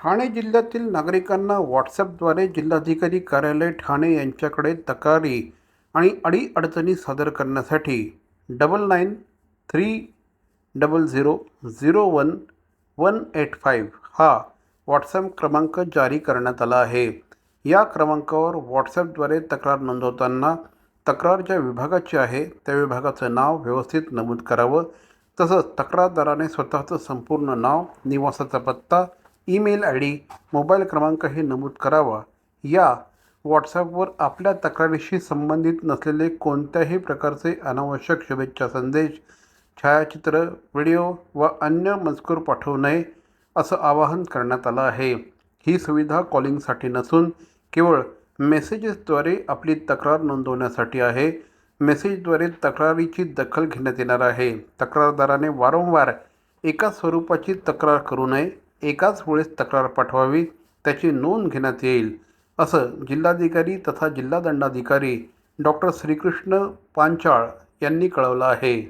ठाणे जिल्ह्यातील नागरिकांना व्हॉट्सॲपद्वारे जिल्हाधिकारी कार्यालय ठाणे यांच्याकडे तक्रारी आणि अडीअडचणी सादर करण्यासाठी double nine three double zero zero one one eight five हा व्हॉट्सॲप क्रमांक जारी करण्यात आला आहे. या क्रमांकावर व्हॉट्सॲपद्वारे तक्रार नोंदवताना तक्रार ज्या विभागाची आहे त्या विभागाचं नाव व्यवस्थित नमूद करावं तसंच तक्रारदाराने स्वतःचं संपूर्ण नाव निवासाचा पत्ता ईमेल आय डी मोबाईल क्रमांकही नमूद करावा. या व्हॉट्सॲपवर आपल्या तक्रारीशी संबंधित नसलेले कोणत्याही प्रकारचे अनावश्यक शुभेच्छा संदेश छायाचित्र व्हिडिओ व अन्य मजकूर पाठवू नये असं आवाहन करण्यात आलं आहे. ही सुविधा कॉलिंगसाठी नसून केवळ मेसेजेसद्वारे आपली तक्रार नोंदवण्यासाठी आहे. मेसेजद्वारे तक्रारीची दखल घेण्यात येणार आहे. तक्रारदाराने वारंवार एका स्वरूपाची तक्रार करू नये एकाच वेळेस तक्रार पाठवावी त्याची नोंद घेण्यात येईल असं जिल्हाधिकारी तथा जिल्हा दंडाधिकारी डॉक्टर श्रीकृष्ण पांचाळ यांनी कळवलं आहे.